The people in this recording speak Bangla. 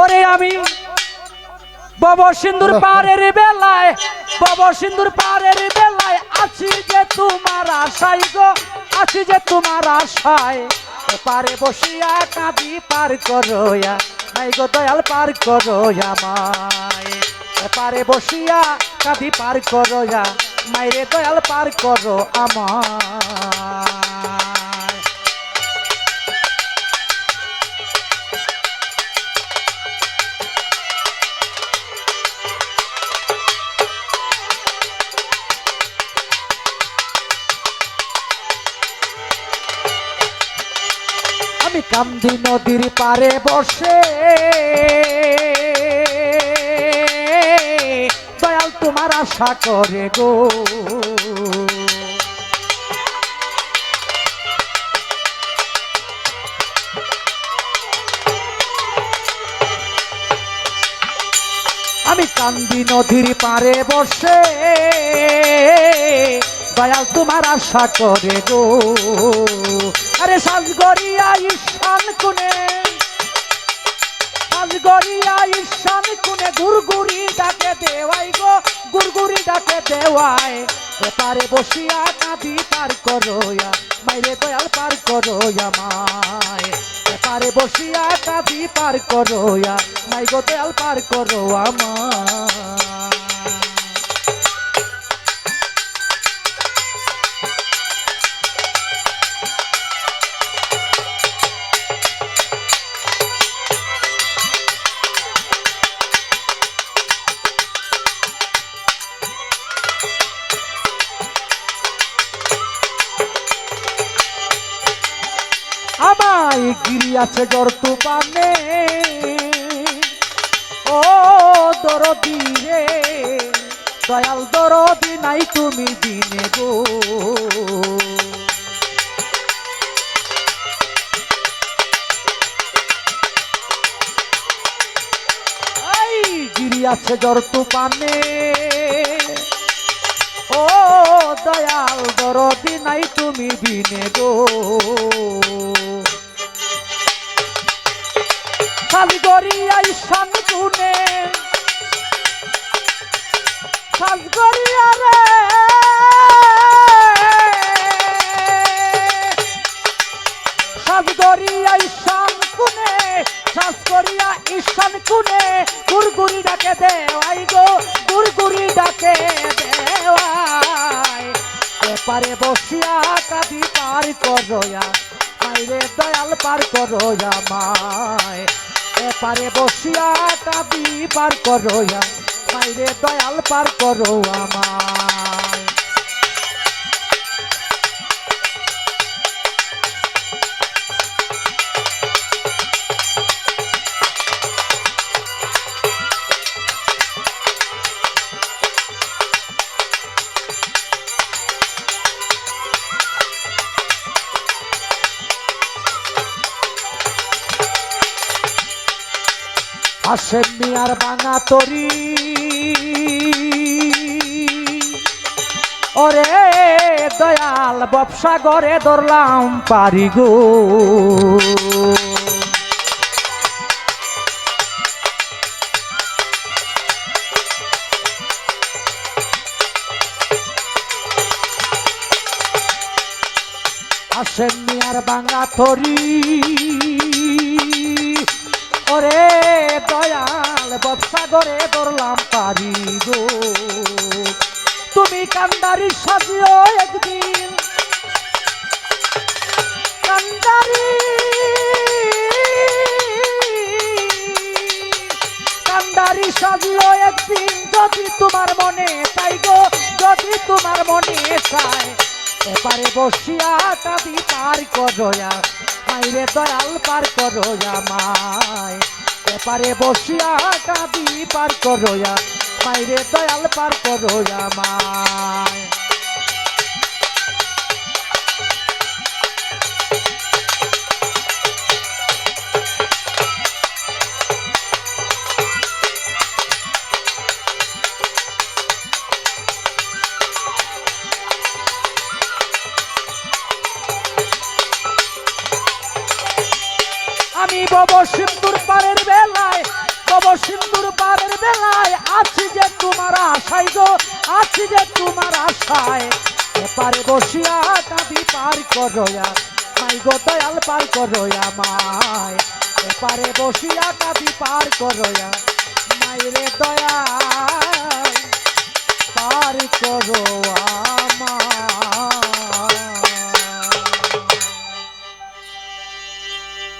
ওরে আমি। বব সিন্দুর পাড়ের বেলায়, বব সিন্দুর পাড়ের বেলায় আছি যে তোমার আশাই গো, আছি যে তোমার আশায়। পারে বসিয়া কাঁদি পার করোয়া, নাই গো দয়াল পার করোয়া মায়। পারে বসিয়া কাঁদি পার করোয়া মাইরে দয়াল পার করো আমায়। আমি কান্দি নদীর পারে বসে। দয়াল, তোমার আশা করে গো। আমি কান্দি নদীর পারে বসে। দয়াল, তোমার আশা করে গো। আরে সাজগরিয়া ঈশান কুনে সাজগরিয়া ঈশান কুনে গুরগুরি ডাকে দেওয়াই গো গুরগুরি ডাকে দেওয়াই। এপারে বসিয়া কাঁদি পার করোয়া, মাইরে দয়াল পার করোয়া মায়। এপারে বসিয়া কাঁদি পার করোয়া মাই গো দয়াল পার করো আমায় আমায় আছে জ্বর তুপানে ও দরদি রে, দয়াল দরদি নাই তুমি দিনে গো। আছে জ্বর তুপানে ও দয়াল দরদি নাই তুমি বিনে গো। সাজগরিয়াই শান্তুনে সাজগরিয়া রে। সাজগরিয়া ঈশান কুনে সাজগরিয়া ঈশান কুনে গুরগুরি ডাকে দেওয়াই গো গুরগুরি ডাকে দেওয়াই। এপারে বসিয়া কাঁদি পার করোয়া মাইরে দয়াল পার করোয়া মায়। এপারে বসিয়া কাঁদি পার করোয়া মাইরে দয়াল পার করো আমায়। আসেন মিয়ার বাঙা তরি। ওরে দয়াল ব্যবসা করে ধরলাম পারি গো। আসেন মিয়ার বাঙা তরি। ওরে দয়াল ব্যবসা করে ধরলাম পারি গো। তুমি কান্দারি সাজিও একদিন। কান্দারি কান্দারি সাজিও একদিন। যদি তোমার মনে চাই গো, যদি তোমার মনে চায় এপারে বসিয়া কাঁদি পার করোয়া মাইরে দয়াল, পার করোয়া মায়। এপারে বসিয়া কাঁদি পার করোয়া মাইরে দয়াল পার করোয়া মায়। আমি বব সিন্দুর পারের বেলায়, বব সিন্ধুর পারের বেলায়, আছি যে তোমার আশাই গো, আছি যে তোমার আশায়। এপারে বসিয়া কাঁদি পার করয়া মাই গো দয়াল পার করয়া মায়। এপারে বসিয়া কাঁদি পার করয়া মাইরে দয়াল পার করো